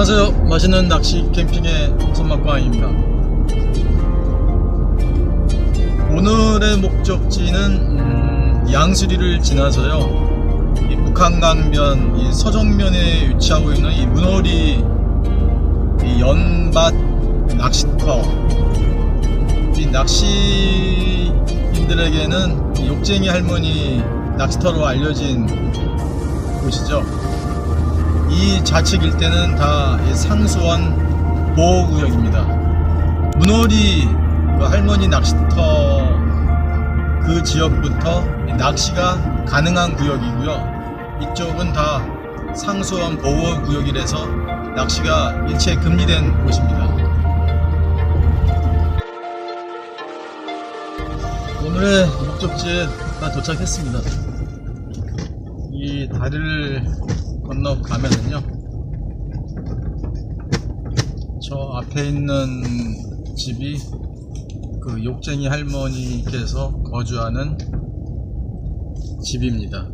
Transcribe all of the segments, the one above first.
안녕하세요. 맛있는 낚시 캠핑의 손맛광입니다. 오늘의 목적지는 음, 양수리를 지나서요. 이 북한강변 이 서정면에 위치하고 있는 이 문어리 이 연밭 낚시터. 이 낚시인들에게는 이 욕쟁이 할머니 낚시터로 알려진 곳이죠. 이 좌측 일대는 다이 상수원 보호구역입니다. 문어리 그 할머니 낚시터 그 지역부터 이 낚시가 가능한 구역이고요. 이쪽은 다 상수원 보호구역이라서 낚시가 일체 금지된 곳입니다. 오늘의 목적지에 다 도착했습니다. 이 다리를 건너가면은요 저 앞에 있는 집이 그 욕쟁이 할머니께서 거주하는 집입니다.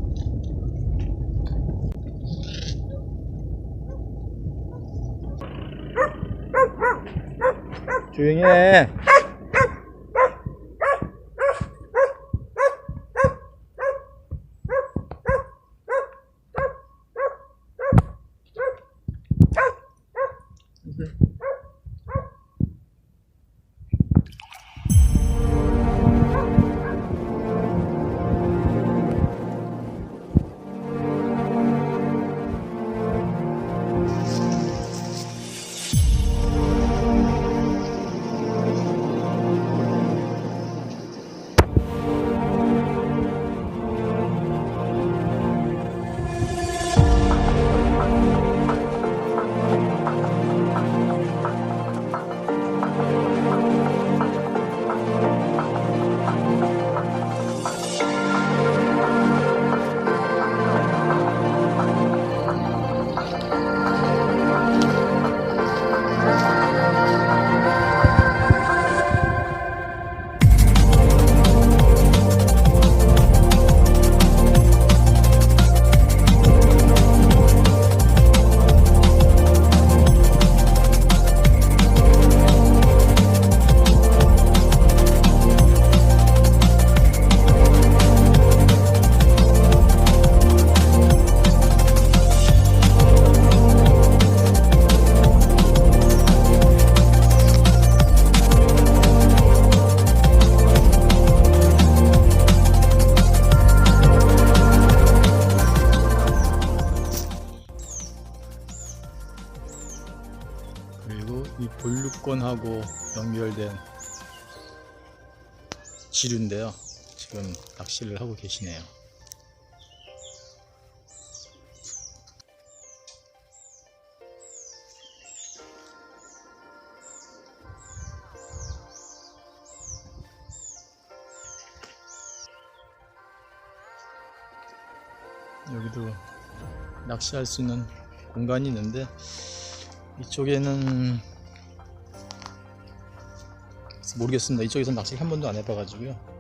조용히 해 본류권하고 연결된 지류인데요. 지금 낚시를 하고 계시네요. 여기도 낚시할 수 있는 공간이 있는데 이쪽에는 모르겠습니다. 이쪽에서 낚시를 한 번도 안 해봐가지고요.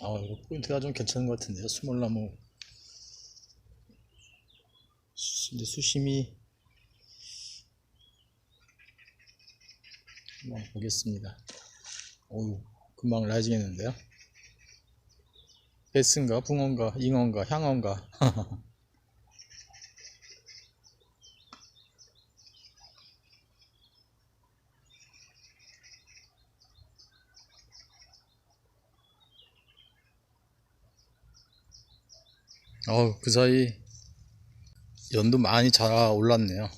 아, 이거 포인트가 좀 괜찮은 것 같은데요. 수몰나무. 수- 근데 수심이 한번 보겠습니다. 어우, 금방 라이징 했는데요. 베스인가, 붕어인가, 잉어인가, 향어인가. 어우, 그 사이 연도 많이 자라 올랐네요.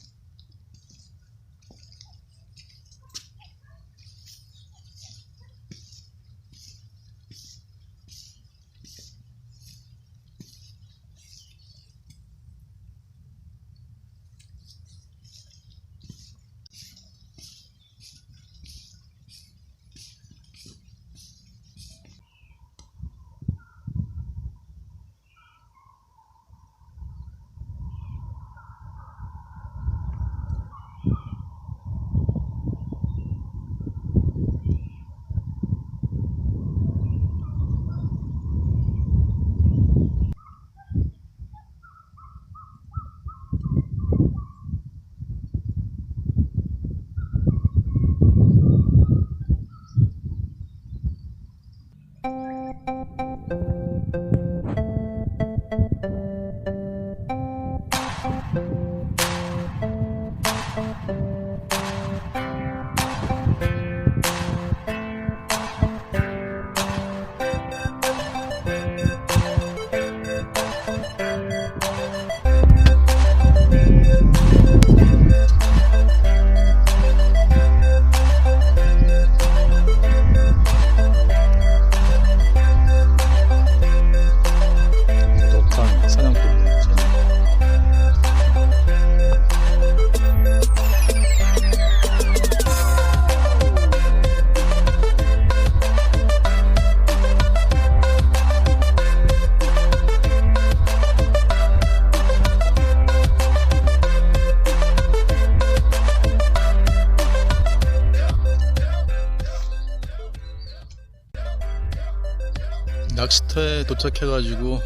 도착해가지고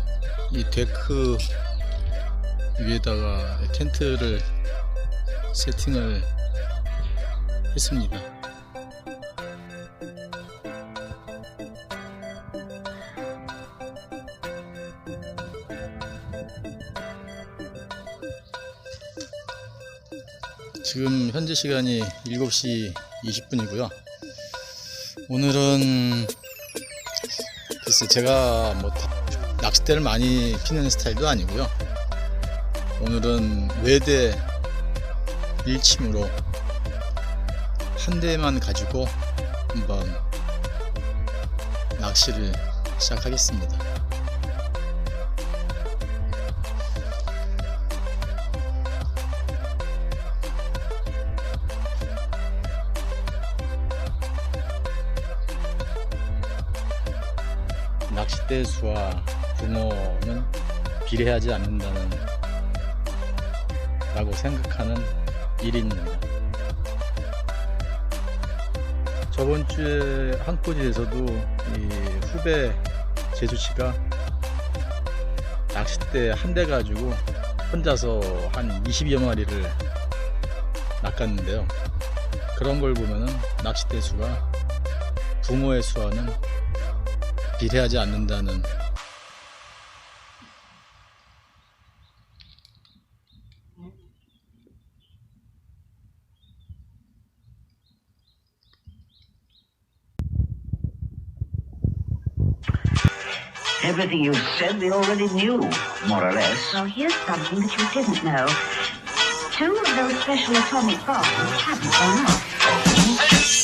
이 데크 위에다가 텐트를 세팅을 했습니다. 지금 현재 시간이 7시 20분이고요. 오늘은 글쎄 제가 뭐 다- 낚싯대를 많이 피는 스타일도 아니고요. 오늘은 외대 일침으로 한 대만 가지고 한번 낚시를 시작하겠습니다. 낚싯대 수와 붕어는 비례하지 않는다는 라고 생각하는 일입니다. 저번 주에 한꼬지에서도 이 후배 재수 씨가 낚싯대 한 대 가지고 혼자서 한 20여 마리를 낚았는데요. 그런 걸 보면은 낚싯대 수가 붕어의 수와는 비례하지 않는다는 Everything you said we already knew, more or less. Well, here's something that you didn't know. Two of those special atomic bombs haven't gone off.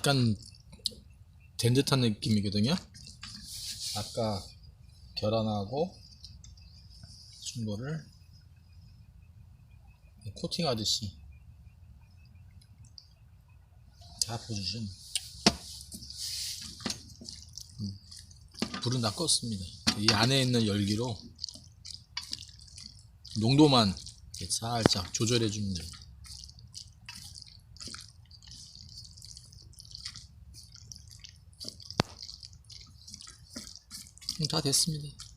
약간 된 듯한 느낌이거든요 아까 계란하고 준 거를 코팅 하듯이 다 부어주시면 불은 다 껐습니다. 이 안에 있는 열기로 농도만 살짝 조절해 주면. 음, 다 됐습니다.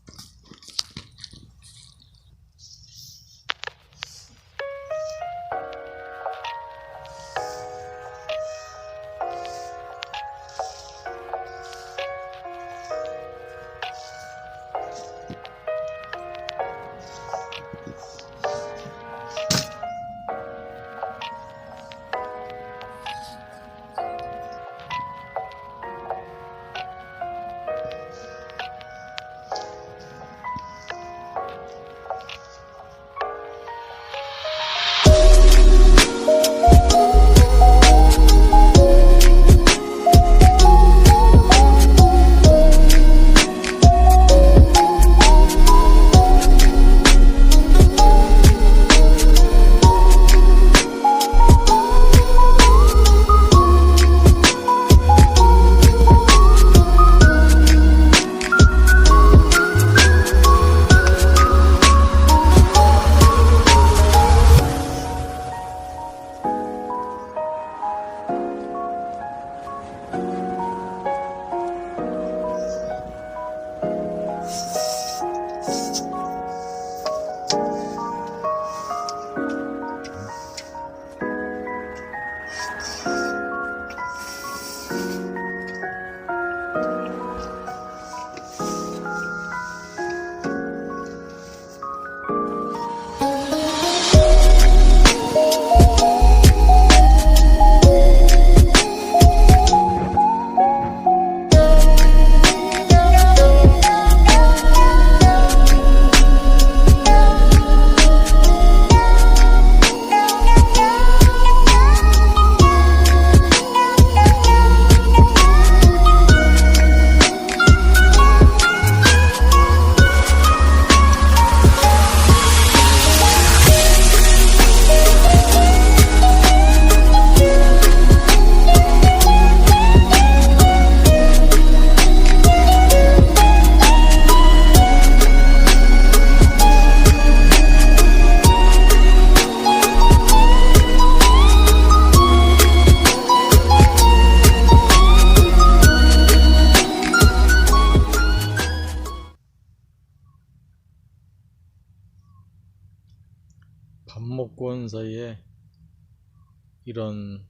이런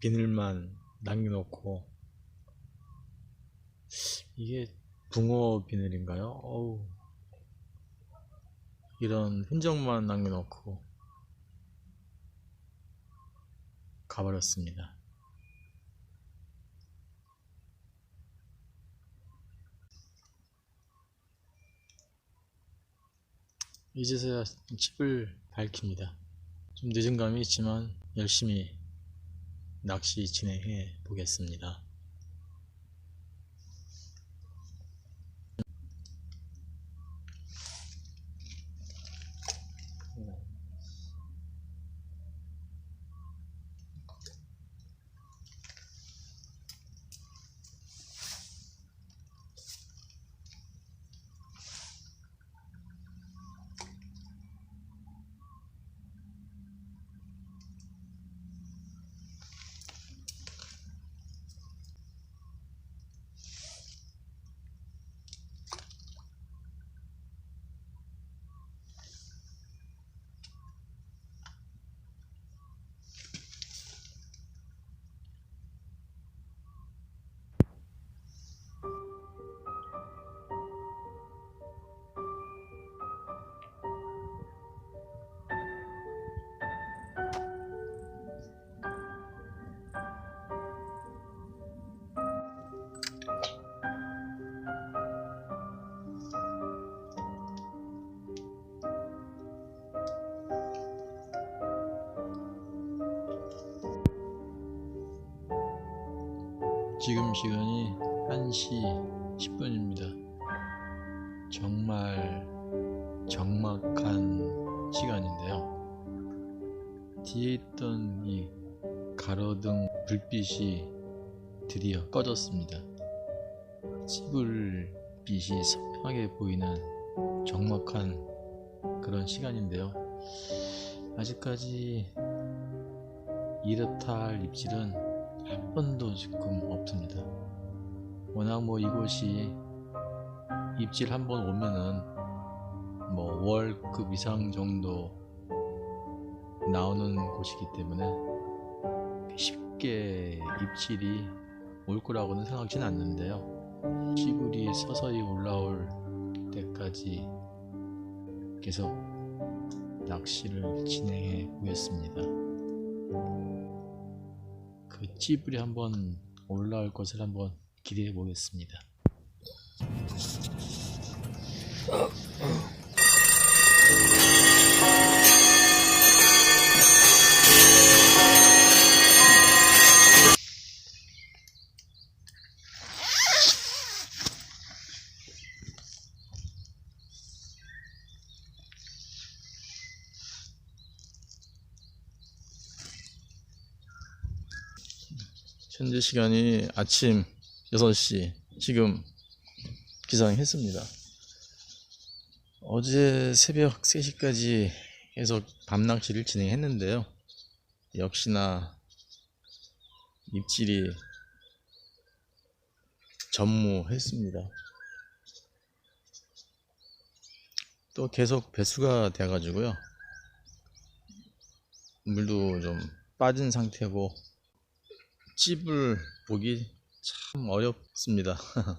비늘만 남겨놓고 이게 붕어 비늘인가요? 어우 이런 흔적만 남겨놓고 가버렸습니다. 이제서야 칩을 밝힙니다. 좀 늦은 감이 있지만 열심히 낚시 진행해 보겠습니다. 지금 시간이 1시 10분입니다. 정말 적막한 시간인데요. 뒤에 있던 이 가로등 불빛이 드디어 꺼졌습니다. 찌불빛이 선명하게 보이는 적막한 그런 시간인데요. 아직까지 이렇다 할 입질은 한 번도 지금 없습니다. 워낙 뭐 이곳이 입질 한 번 오면은 뭐 월급 이상 정도 나오는 곳이기 때문에 쉽게 입질이 올 거라고는 생각진 않는데요. 시불이 서서히 올라올 때까지 계속 낚시를 진행해 보겠습니다. 그 찌불이 한번 올라올 것을 한번 기대해 보겠습니다. 현재 시간이 아침 6시 지금 기상했습니다. 어제 새벽 3시까지 계속 밤낚시를 진행했는데요. 역시나 입질이 전무했습니다. 또 계속 배수가 돼가지고요. 물도 좀 빠진 상태고 찝을 보기 참 어렵습니다.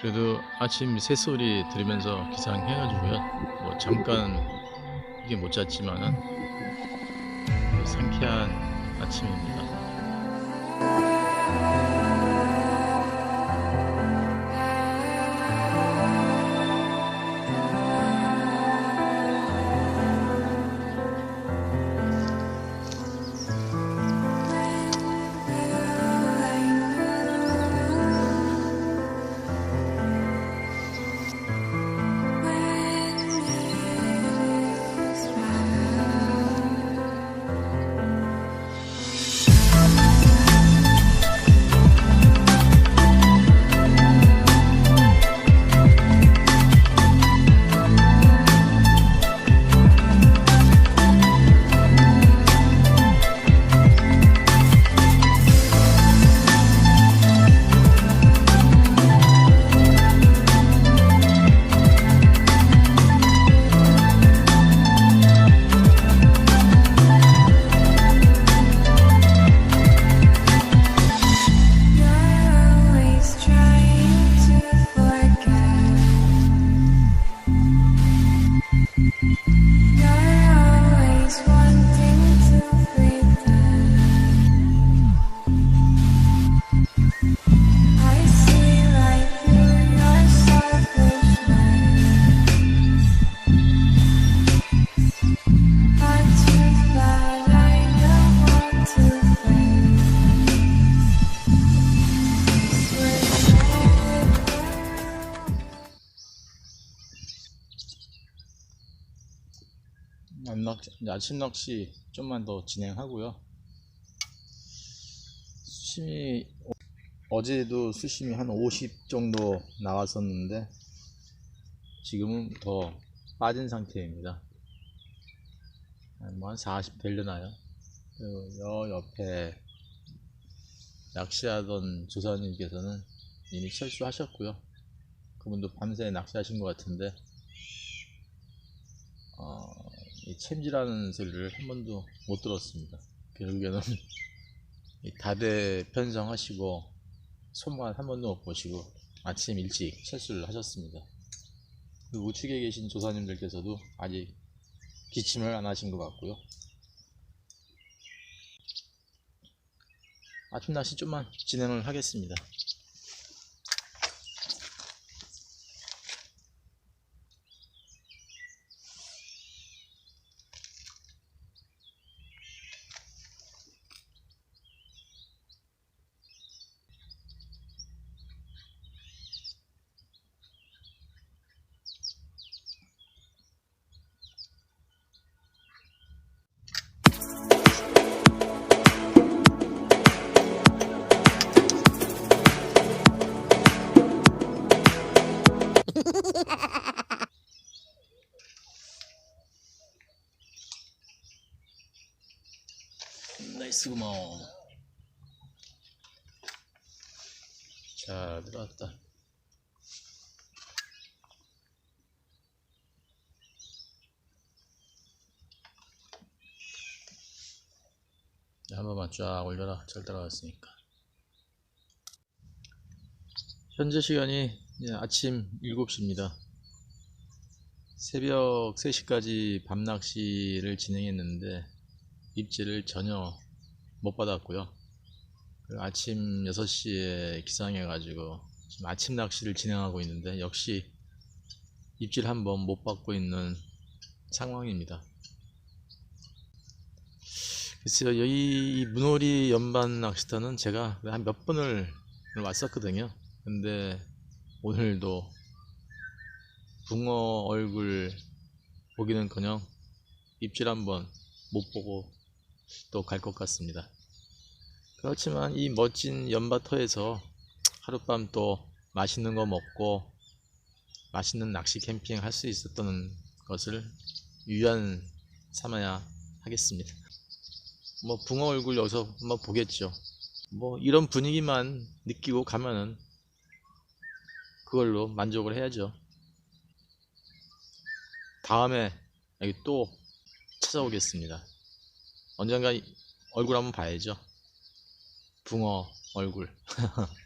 그래도 아침 새소리 들으면서 기상해가지고요. 뭐 잠깐 이게 못 잤지만은 상쾌한 아침입니다. 아침 낚시 좀만 더 진행하고요. 수심이 어- 어제도 수심이 한 50 정도 나왔었는데 지금은 더 빠진 상태입니다. 뭐 한 40 되려나요? 그리고 여 옆에 낚시하던 조사님께서는 이미 철수하셨고요. 그분도 밤새 낚시하신 것 같은데 어, 이 챔질하는 소리를 한 번도 못 들었습니다. 결국에는 이 다대 편성하시고 손만 한 번도 못 보시고 아침 일찍 철수를 하셨습니다. 그 우측에 계신 조사님들께서도 아직 기침을 안 하신 것 같고요. 아침 낚시 좀만 진행을 하겠습니다. 나이스구먼. 잘 들어왔다. 자, 한 번만 쫙 올려라. 잘 들어갔으니까. 현재 시간이 아침 7시입니다. 새벽 3시까지 밤낚시를 진행했는데 입질을 전혀 못 받았고요. 그 아침 6시에 기상해가지고 지금 아침 낚시를 진행하고 있는데 역시 입질 한번 못 받고 있는 상황입니다. 글쎄요, 여기 이 문오리 연반 낚시터는 제가 한 몇 번을 왔었거든요. 근데 오늘도 붕어 얼굴 보기는커녕 입질 한번 못 보고 또 갈 것 같습니다. 그렇지만 이 멋진 연바터에서 하룻밤 또 맛있는 거 먹고 맛있는 낚시 캠핑 할 수 있었던 것을 유연 삼아야 하겠습니다. 뭐 붕어 얼굴 여기서 한번 보겠죠. 뭐 이런 분위기만 느끼고 가면은 그걸로 만족을 해야죠. 다음에 여기 또 찾아오겠습니다. 언젠가 이 얼굴 한번 봐야죠. 붕어 얼굴.